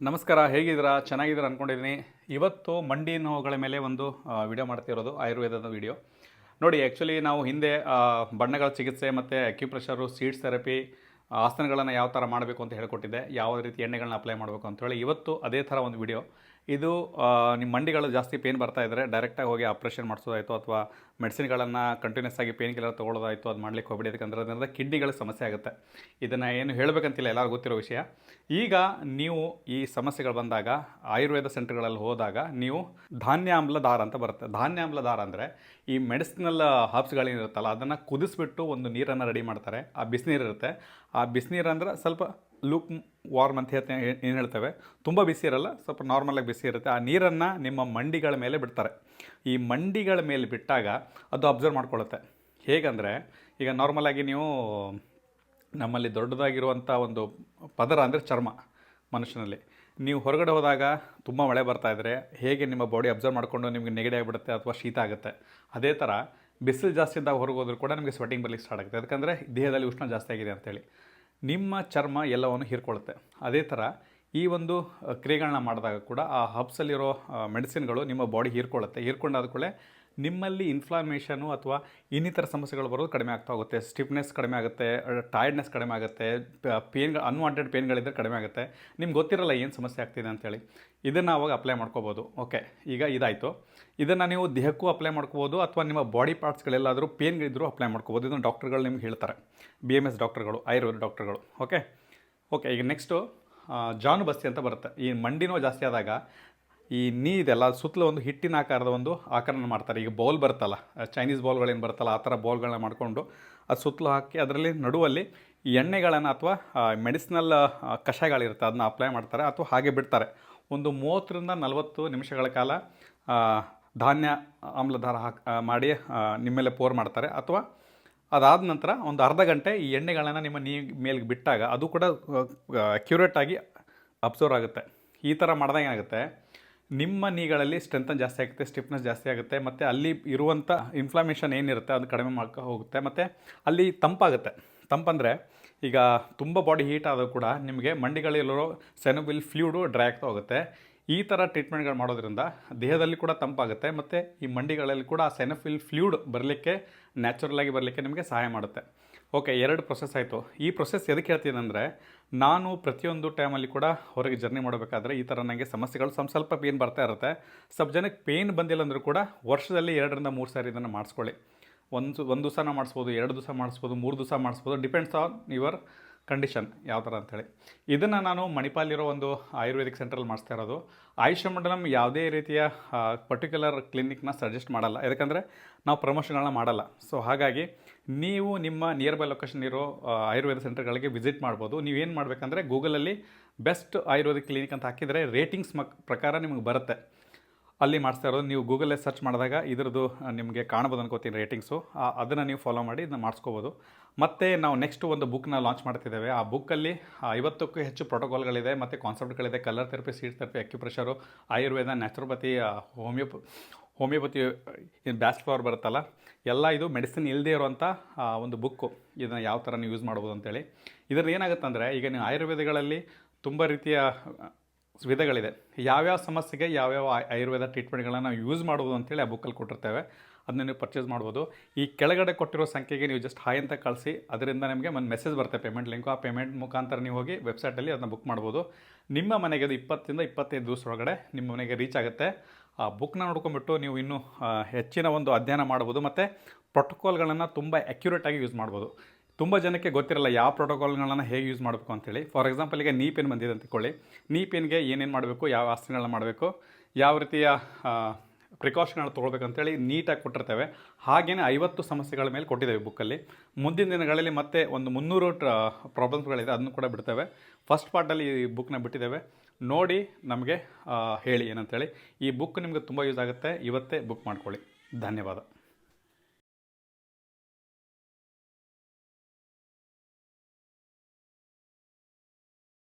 ನಮಸ್ಕಾರ, ಹೇಗಿದ್ದೀರಾ? ಚೆನ್ನಾಗಿದ್ದೀರಾ ಅಂದ್ಕೊಂಡಿದ್ದೀನಿ ಇವತ್ತು ಮಂಡಿ ನೋವುಗಳ ಮೇಲೆ ಒಂದು ವಿಡಿಯೋ ಮಾಡ್ತಿರೋದು, ಆಯುರ್ವೇದದ ವಿಡಿಯೋ ನೋಡಿ ಆ್ಯಕ್ಚುಲಿ ನಾವು ಹಿಂದೆ ಬಣ್ಣಗಳ ಚಿಕಿತ್ಸೆ ಮತ್ತು ಅಕ್ಯುಪ್ರೆಷರು ಸೀಡ್ಸ್ ಥೆರಪಿ ಆಸನಗಳನ್ನು ಯಾವ ಥರ ಮಾಡಬೇಕು ಅಂತ ಹೇಳ್ಕೊಟ್ಟಿದ್ದೆ. ಯಾವ ರೀತಿ ಎಣ್ಣೆಗಳನ್ನ ಅಪ್ಲೈ ಮಾಡಬೇಕು ಅಂತೇಳಿ ಇವತ್ತು ಅದೇ ಥರ ಒಂದು ವಿಡಿಯೋ ಇದು ನಿಮ್ಮ ಮಂಡಿಗಳು ಜಾಸ್ತಿ ಪೇನ್ ಬರ್ತಾ ಇದ್ದರೆ ಡೈರೆಕ್ಟಾಗಿ ಹೋಗಿ ಆಪ್ರೇಷನ್ ಮಾಡಿಸೋದಾಯಿತು ಅಥವಾ ಮೆಡಿಸಿನ್ಗಳನ್ನು ಕಂಟಿನ್ಯೂಸ್ ಆಗಿ ಪೇನ್ ಕಿಲ್ಲರ್ ತೊಗೊಳ್ಳೋದಾಯಿತು ಅದು ಮಾಡ್ಲಿಕ್ಕೆ ಹೋಗ್ಬಿಡಿ ಯಾಕಂದ್ರೆ ಅದರಿಂದ ಕಿಡ್ನಿಗಳ ಸಮಸ್ಯೆ ಆಗುತ್ತೆ. ಇದನ್ನು ಏನು ಹೇಳಬೇಕಂತಿಲ್ಲ, ಎಲ್ಲರಿಗೂ ಗೊತ್ತಿರೋ ವಿಷಯ. ಈಗ ನೀವು ಈ ಸಮಸ್ಯೆಗಳು ಬಂದಾಗ, ಆಯುರ್ವೇದ ಸೆಂಟರ್ಗಳಲ್ಲಿ ಹೋದಾಗ ನೀವು ಧಾನ್ಯಾಮ್ಲ ದಾರ ಅಂತ ಬರುತ್ತೆ. ಧಾನ್ಯಾಮ್ಲ ದಾರ ಅಂದರೆ ಈ ಮೆಡಿಸಿನಲ್ ಹರ್ಬ್ಸ್ಗಳೇನಿರುತ್ತಲ್ಲ ಅದನ್ನು ಕುದಿಸ್ಬಿಟ್ಟು ಒಂದು ನೀರನ್ನು ರೆಡಿ ಮಾಡ್ತಾರೆ. ಆ ಬಿಸಿನೀರು ಇರುತ್ತೆ ಆ ಬಿಸಿನೀರು ಅಂದ್ರೆ ಸ್ವಲ್ಪ ಲೂಕ್ ವಾರ್ಮ್ ಅಂತ ಹೇಳ್ತೇನೆ ಏನು ಹೇಳ್ತೇವೆ? ತುಂಬ ಬಿಸಿ ಇರಲ್ಲ, ಸ್ವಲ್ಪ ನಾರ್ಮಲಾಗಿ ಬಿಸಿ ಇರುತ್ತೆ. ಆ ನೀರನ್ನು ನಿಮ್ಮ ಮಂಡಿಗಳ ಮೇಲೆ ಬಿಡ್ತಾರೆ. ಈ ಮಂಡಿಗಳ ಮೇಲೆ ಬಿಟ್ಟಾಗ ಅದು ಅಬ್ಸರ್ವ್ ಮಾಡ್ಕೊಳ್ಳುತ್ತೆ. ಹೇಗಂದರೆ, ಈಗ ನಾರ್ಮಲಾಗಿ ನೀವು ನಮ್ಮಲ್ಲಿ ದೊಡ್ಡದಾಗಿರುವಂಥ ಒಂದು ಪದರ ಅಂದರೆ ಚರ್ಮ ಮನುಷ್ಯನಲ್ಲಿ. ನೀವು ಹೊರಗಡೆ ಹೋದಾಗ ತುಂಬ ಮಳೆ ಬರ್ತಾ ಇದ್ದರೆ ಹೇಗೆ ನಿಮ್ಮ ಬಾಡಿ ಅಬ್ಸರ್ವ್ ಮಾಡಿಕೊಂಡು ನಿಮಗೆ ನೆಗಡಿ ಆಗಿಬಿಡುತ್ತೆ ಅಥವಾ ಶೀತ ಆಗುತ್ತೆ? ಅದೇ ಥರ ಬಿಸಿಲು ಜಾಸ್ತಿ ಇದ್ದಾಗ ಹೊರಗೆ ಹೋದ್ರೂ ಕೂಡ ನಿಮಗೆ ಸ್ವೆಟಿಂಗ್ ಬರಲಿಕ್ಕೆ ಸ್ಟಾರ್ಟ್ ಆಗುತ್ತೆ. ಯಾಕಂದರೆ ದೇಹದಲ್ಲಿ ಉಷ್ಣ ಜಾಸ್ತಿ ಆಗಿದೆ ಅಂತೇಳಿ. ನಿಮ್ಮ ಚರ್ಮ ಎಲ್ಲವನ್ನು ಹೀರ್ಕೊಳ್ಳುತ್ತೆ. ಅದೇ ಥರ ಈ ಒಂದು ಕ್ರಿಯೆಗಳನ್ನ ಮಾಡಿದಾಗ ಕೂಡ ಆ ಹಬ್ಸಲ್ಲಿರೋ ಮೆಡಿಸಿನ್ಗಳು ನಿಮ್ಮ ಬಾಡಿ ಹೀರ್ಕೊಳ್ಳುತ್ತೆ. ಹೀರ್ಕೊಂಡಾದ ಕೂಡಲೇ ನಿಮ್ಮಲ್ಲಿ ಇನ್ಫ್ಲಾಮೇಷನು ಅಥವಾ ಇನ್ನಿತರ ಸಮಸ್ಯೆಗಳು ಬರೋದು ಕಡಿಮೆ ಆಗ್ತಾ ಹೋಗುತ್ತೆ. ಸ್ಟಿಫ್ನೆಸ್ ಕಡಿಮೆ ಆಗುತ್ತೆ ಟೈರ್ಡ್ನೆಸ್ ಕಡಿಮೆ ಆಗುತ್ತೆ ಪೇನ್ಗಳು ಅನ್ವಾಂಟೆಡ್ ಪೇನ್ಗಳಿದ್ದರೆ ಕಡಿಮೆ ಆಗುತ್ತೆ. ನಿಮ್ಗೆ ಗೊತ್ತಿರಲ್ಲ ಏನು ಸಮಸ್ಯೆ ಆಗ್ತಿದೆ ಅಂತೇಳಿ. ಇದನ್ನು ಅವಾಗ ಅಪ್ಲೈ ಮಾಡ್ಕೋಬೋದು. ಓಕೆ ಈಗ ಇದಾಯಿತು. ಇದನ್ನು ನೀವು ದೇಹಕ್ಕೂ ಅಪ್ಲೈ ಮಾಡ್ಕೋಬೋದು ಅಥವಾ ನಿಮ್ಮ ಬಾಡಿ ಪಾರ್ಟ್ಸ್ಗಳೆಲ್ಲಾದರೂ ಪೇನ್ಗಳಿದ್ದರೂ ಅಪ್ಲೈ ಮಾಡ್ಕೋಬೋದು. ಇದನ್ನು ಡಾಕ್ಟರ್ಗಳು ನಿಮ್ಗೆ ಹೇಳ್ತಾರೆ. ಬಿ ಎಂ ಎಸ್ ಡಾಕ್ಟರ್ಗಳು ಆಯುರ್ವೇದ ಡಾಕ್ಟರ್ಗಳು ಓಕೆ ಓಕೆ ಈಗ ನೆಕ್ಸ್ಟು ಜಾನು ಬಸ್ತಿ ಅಂತ ಬರುತ್ತೆ. ಈ ಮಂಡಿ ನೋವು ಜಾಸ್ತಿ ಆದಾಗ ಈ ನೀ ಇದೆಲ್ಲ ಸುತ್ತಲೂ ಒಂದು ಹಿಟ್ಟಿನ ಆಕಾರದ ಒಂದು ಆಕರಣ ಮಾಡ್ತಾರೆ. ಈಗ ಬೌಲ್ ಬರುತ್ತಲ್ಲ ಚೈನೀಸ್ ಬೌಲ್ಗಳೇನು ಬರುತ್ತಲ್ಲ, ಆ ಥರ ಬೌಲ್ಗಳನ್ನ ಮಾಡಿಕೊಂಡು ಅದು ಸುತ್ತಲೂ ಹಾಕಿ ಅದರಲ್ಲಿ ನಡುವಲ್ಲಿ ಎಣ್ಣೆಗಳನ್ನು ಅಥವಾ ಮೆಡಿಸಿನಲ್ ಕಷಾಯಗಳಿರುತ್ತೆ, ಅದನ್ನ ಅಪ್ಲೈ ಮಾಡ್ತಾರೆ. ಅಥವಾ ಹಾಗೆ ಬಿಡ್ತಾರೆ. ಒಂದು ಮೂವತ್ತರಿಂದ ನಲವತ್ತು ನಿಮಿಷಗಳ ಕಾಲ ಧಾನ್ಯ ಆಮ್ಲಧಾರ ಹಾಕಿ ಮಾಡಿ ನಿಮ್ಮೇಲೆ ನಿಮ್ಮ ಮೇಲೆ ಪೋರ್ ಮಾಡ್ತಾರೆ. ಅಥವಾ ಅದಾದ ನಂತರ ಒಂದು ಅರ್ಧ ಗಂಟೆ ಈ ಎಣ್ಣೆಗಳನ್ನು ನಿಮ್ಮ ನೀ ಮೇಲ್ಗೆ ಬಿಟ್ಟಾಗ ಅದು ಕೂಡ ಅಕ್ಯುರೇಟಾಗಿ ಅಬ್ಸರ್ವ್ ಆಗುತ್ತೆ. ಈ ಥರ ಮಾಡಿದಾಗ ಏನಾಗುತ್ತೆ? ನಿಮ್ಮ ನೀಗಳಲ್ಲಿ ಸ್ಟ್ರೆಂತನ್ ಜಾಸ್ತಿ ಆಗುತ್ತೆ ಸ್ಟಿಫ್ನೆಸ್ ಜಾಸ್ತಿ ಆಗುತ್ತೆ, ಮತ್ತು ಅಲ್ಲಿ ಇರುವಂಥ ಇನ್ಫ್ಲಮೇಷನ್ ಏನಿರುತ್ತೆ ಅದು ಕಡಿಮೆ ಮಾಡ್ಕೊ ಹೋಗುತ್ತೆ, ಮತ್ತು ಅಲ್ಲಿ ತಂಪಾಗುತ್ತೆ. ತಂಪಂದರೆ ಈಗ ತುಂಬ ಬಾಡಿ ಹೀಟ್ ಆದರೂ ಕೂಡ ನಿಮಗೆ ಮಂಡಿಗಳಲ್ಲಿರೋ ಸೆನೋಬಿಲ್ ಫ್ಲೂಡು ಡ್ರೈ ಆಗ್ತಾ ಹೋಗುತ್ತೆ. ಈ ಥರ ಟ್ರೀಟ್ಮೆಂಟ್ಗಳು ಮಾಡೋದ್ರಿಂದ ದೇಹದಲ್ಲಿ ಕೂಡ ತಂಪಾಗುತ್ತೆ, ಮತ್ತು ಈ ಮಂಡಿಗಳಲ್ಲಿ ಕೂಡ ಆ ಸೆನಫಿಲ್ ಫ್ಲೂಡ್ ಬರಲಿಕ್ಕೆ ನ್ಯಾಚುರಲಾಗಿ ಬರಲಿಕ್ಕೆ ನಿಮಗೆ ಸಹಾಯ ಮಾಡುತ್ತೆ. ಓಕೆ, ಎರಡು ಪ್ರೊಸೆಸ್ ಆಯಿತು. ಈ ಪ್ರೊಸೆಸ್ ಎದಕ್ಕೆ ಹೇಳ್ತೀನಿ ಅಂದರೆ ನಾನು ಪ್ರತಿಯೊಂದು ಟೈಮಲ್ಲಿ ಕೂಡ ಹೊರಗೆ ಜರ್ನಿ ಮಾಡಬೇಕಾದ್ರೆ ಈ ಥರ ನನಗೆ ಸಮಸ್ಯೆಗಳು ಸ್ವಲ್ಪ ಸ್ವಲ್ಪ ಪೇನ್ ಬರ್ತಾ ಇರುತ್ತೆ. ಸ್ವಲ್ಪ ಜನಕ್ಕೆ ಪೇನ್ ಬಂದಿಲ್ಲ ಅಂದರೂ ಕೂಡ ವರ್ಷದಲ್ಲಿ ಎರಡರಿಂದ ಮೂರು ಸಾರಿ ಇದನ್ನು ಮಾಡಿಸ್ಕೊಳ್ಳಿ. ಒಂದು ಒಂದು ದಿವಸನ ಮಾಡಿಸ್ಬೋದು, ಎರಡು ದಿವಸ ಮಾಡಿಸ್ಬೋದು, ಮೂರು ದಿವಸ ಮಾಡಿಸ್ಬೋದು ಡಿಪೆಂಡ್ಸ್ ಆನ್ ಯುವರ್ ಕಂಡೀಷನ್ ಯಾವ ಥರ ಅಂತೇಳಿ ಇದನ್ನು ನಾನು ಮಣಿಪಾಲಿರೋ ಒಂದು ಆಯುರ್ವೇದಿಕ್ ಸೆಂಟ್ರಲ್ಲಿ ಮಾಡಿಸ್ತಾ ಇರೋದು. ಆಯುಷ್ ಮಂಡಲಂ ಯಾವುದೇ ರೀತಿಯ ಪರ್ಟಿಕ್ಯುಲರ್ ಕ್ಲಿನಿಕ್ನ ಸಜೆಸ್ಟ್ ಮಾಡಲ್ಲ. ಯಾಕಂದರೆ ನಾವು ಪ್ರಮೋಷನ್ಗಳನ್ನ ಮಾಡಲ್ಲ. ಸೊ ಹಾಗಾಗಿ ನೀವು ನಿಮ್ಮ ನಿಯರ್ ಬೈ ಲೊಕೇಶನ್ ಇರೋ ಆಯುರ್ವೇದ ಸೆಂಟರ್ಗಳಿಗೆ ವಿಸಿಟ್ ಮಾಡ್ಬೋದು. ನೀವೇನು ಮಾಡಬೇಕಂದ್ರೆ ಗೂಗಲಲ್ಲಿ ಬೆಸ್ಟ್ ಆಯುರ್ವೇದಿಕ್ ಕ್ಲಿನಿಕ್ ಅಂತ ಹಾಕಿದರೆ ರೇಟಿಂಗ್ಸ್ ಮಕ್ ಪ್ರಕಾರ ನಿಮಗೆ ಬರುತ್ತೆ. ಅಲ್ಲಿ ಮಾಡಿಸ್ತಾ ಇರೋದು. ನೀವು ಗೂಗಲಲ್ಲಿ ಸರ್ಚ್ ಮಾಡಿದಾಗ ಇದರದ್ದು ನಿಮಗೆ ಕಾಣ್ಬೋದು ಅನ್ಕೋತೀನಿ ರೇಟಿಂಗ್ಸು ಅದನ್ನು ನೀವು ಫಾಲೋ ಮಾಡಿ ಇದನ್ನ ಮಾಡಿಸ್ಕೋಬೋದು. ಮತ್ತು ನಾವು ನೆಕ್ಸ್ಟ್ ಒಂದು ಬುಕ್ನ ಲಾಂಚ್ ಮಾಡ್ತಿದ್ದೇವೆ. ಆ ಬುಕ್ಕಲ್ಲಿ ಐವತ್ತಕ್ಕೂ ಹೆಚ್ಚು ಪ್ರೋಟೋಕಾಲ್ಗಳಿದೆ ಮತ್ತು ಕಾನ್ಸೆಪ್ಟ್ಗಳಿದೆ colour therapy seed therapy acupressure Ayurveda naturopathy ಹೋಮಿಯೋಪ homeopathy Bach flower ಬರುತ್ತಲ್ಲ. ಎಲ್ಲ ಇದು ಮೆಡಿಸಿನ್ ಇಲ್ಲದೇ ಇರುವಂಥ ಒಂದು ಬುಕ್ಕು ಇದನ್ನು ಯಾವ ಥರ ನೀವು ಯೂಸ್ ಮಾಡ್ಬೋದು ಅಂತೇಳಿ. ಇದರಲ್ಲಿ ಏನಾಗುತ್ತೆ ಅಂದರೆ ಈಗ ನೀವು ಆಯುರ್ವೇದಗಳಲ್ಲಿ ತುಂಬ ರೀತಿಯ ವಿಧಗಳಿದೆ. ಯಾವ್ಯಾವ ಸಮಸ್ಯೆಗೆ ಯಾವ್ಯಾವ ಆಯ್- ಆಯುರ್ವೇದ ಟ್ರೀಟ್ಮೆಂಟ್ಗಳನ್ನು ನಾವು ಯೂಸ್ ಮಾಡ್ಬೋದು ಅಂತೇಳಿ ಆ ಬುಕ್ಕಲ್ಲಿ ಕೊಟ್ಟಿರ್ತೇವೆ. ಅದನ್ನ ನೀವು ಪರ್ಚೇಸ್ ಮಾಡ್ಬೋದು. ಈ ಕೆಳಗಡೆ ಕೊಟ್ಟಿರೋ ಸಂಖ್ಯೆಗೆ ನೀವು ಜಸ್ಟ್ ಹಾಯ್ ಅಂತ ಕಳಿಸಿ, ಅದರಿಂದ ನಿಮಗೆ ಒಂದು ಮೆಸೇಜ್ ಬರುತ್ತೆ, ಪೇಮೆಂಟ್ ಲಿಂಕು. ಆ ಪೇಮೆಂಟ್ ಮುಖಾಂತರ ನೀವು ಹೋಗಿ ವೆಬ್ಸೈಟಲ್ಲಿ ಅದನ್ನ ಬುಕ್ ಮಾಡ್ಬೋದು. ನಿಮ್ಮ ಮನೆಗೆ ಅದು ಇಪ್ಪತ್ತರಿಂದ ಇಪ್ಪತ್ತೈದು ದಿವಸ ಒಳಗಡೆ ನಿಮ್ಮ ಮನೆಗೆ ರೀಚ್ ಆಗುತ್ತೆ. ಆ ಬುಕ್ನ ನೋಡ್ಕೊಂಬಿಟ್ಟು ನೀವು ಇನ್ನೂ ಹೆಚ್ಚಿನ ಒಂದು ಅಧ್ಯಯನ ಮಾಡ್ಬೋದು. ಮತ್ತು ಪ್ರೋಟೋಕಾಲ್ಗಳನ್ನು ತುಂಬ ಆಗಿ ಯೂಸ್ ಮಾಡ್ಬೋದು. ತುಂಬ ಜನಕ್ಕೆ ಗೊತ್ತಿರಲ್ಲ ಯಾವ ಪ್ರೋಟೋಕಾಲ್ಗಳನ್ನ ಹೇಗೆ ಯೂಸ್ ಮಾಡಬೇಕು ಅಂತೇಳಿ ಫಾರ್ ಎಕ್ಸಾಂಪಲ್ ಈಗ ನೀ ಪೇನ್ ಬಂದಿದೆ ಅಂತ ತಿಳ್ಕೊಳ್ಳಿ. ನೀ ಪೇನ್ಗೆ ಏನೇನು ಮಾಡಬೇಕು, ಯಾವ ಆಸನಗಳನ್ನ ಮಾಡಬೇಕು, ಯಾವ ರೀತಿಯ ಪ್ರಿಕಾಷನ್ಗಳು ತೊಗೊಳ್ಬೇಕಂತೇಳಿ ನೀಟಾಗಿ ಕೊಟ್ಟಿರ್ತೇವೆ. ಹಾಗೆಯೇ ಐವತ್ತು ಸಮಸ್ಯೆಗಳ ಮೇಲೆ ಕೊಟ್ಟಿದ್ದೇವೆ ಬುಕ್ಕಲ್ಲಿ. ಮುಂದಿನ ದಿನಗಳಲ್ಲಿ ಮತ್ತೆ ಒಂದು ಮುನ್ನೂರು ಪ್ರಾಬ್ಲಮ್ಸ್ಗಳಿದೆ, ಅದನ್ನು ಕೂಡ ಬಿಡ್ತೇವೆ. ಫಸ್ಟ್ ಪಾರ್ಟಲ್ಲಿ ಈ ಬುಕ್ನ ಬಿಟ್ಟಿದ್ದೇವೆ. ನೋಡಿ ನಮಗೆ ಹೇಳಿ ಏನಂತೇಳಿ ಈ ಬುಕ್ ನಿಮಗೆ ತುಂಬ ಯೂಸ್ ಆಗುತ್ತೆ. ಇವತ್ತೇ ಬುಕ್ ಮಾಡ್ಕೊಳ್ಳಿ. ಧನ್ಯವಾದ.